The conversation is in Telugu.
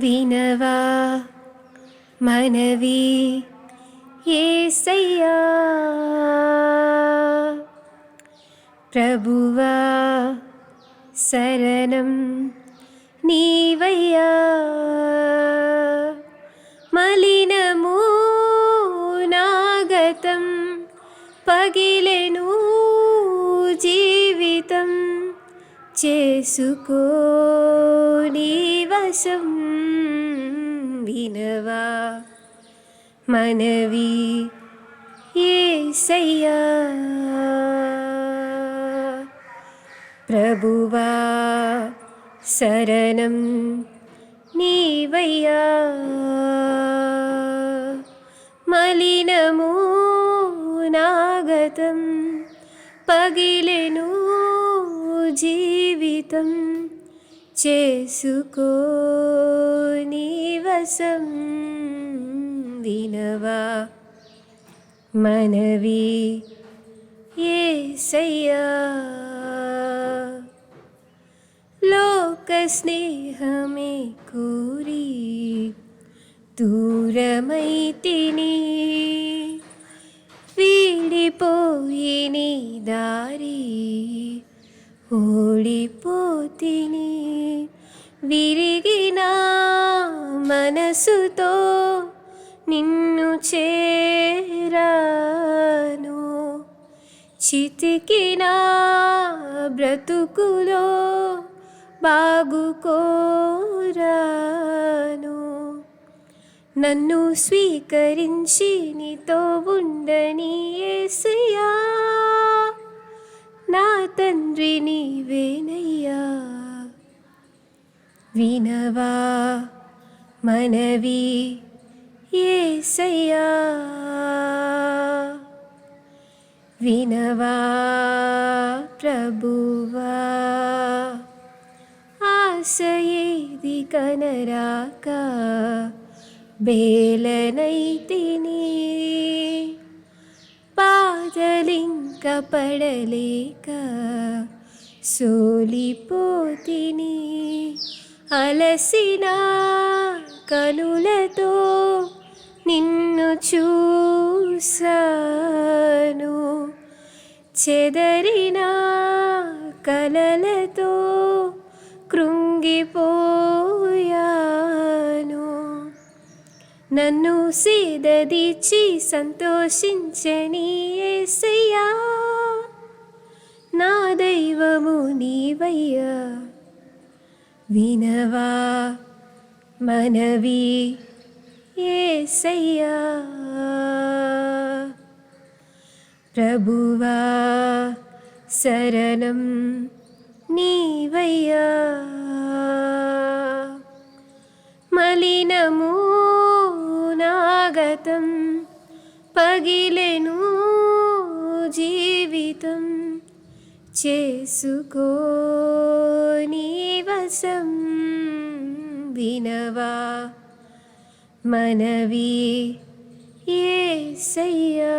వినవా? మనవి ఏసయ్యా. ప్రభువా శరణం నీవయ్యా. మలినము నాగతం పగిలెను జీవితం చేసుకో. నీ వశం వినవా మనవి ఏసయ్యా ప్రభువా శరణం నీవయ్యా మలినము నాగతం పగిలెను జీవితం చేసుకో నీ వినవా. మనవి ఏసయ్యా. లోక స్నేహమే కూరి దూరమై విరిగిన మనసుతో నిన్ను చేరాను. చితికిన బ్రతుకులో బాగుకోరాను నన్ను స్వీకరించి నీతో ఉండని ఏసయ్యా నా తండ్రి నీవేనయ్యా. వినవా మనవి ఏసయ్యా? వినవా ప్రభువా? ఆశయేది కనరాక బేలనైతిని పాదలింక పడలేక సోలిపోతిని అలసిన కనులతో నిన్ను చూసాను చెదరిన కలలతో కృంగిపోయాను. నన్ను సీదదిచ్చి సంతోషించని ఏసయ్యా. నా దైవము నీవయ్యా. వినవా మనవి ఏసయ్యా? ప్రభువా శరణం నీవయ్యా. మలినము నాగతం పగిలెను జీవితం చేసుకో. నీ వశం వినవా మనవి ఏసయ్యా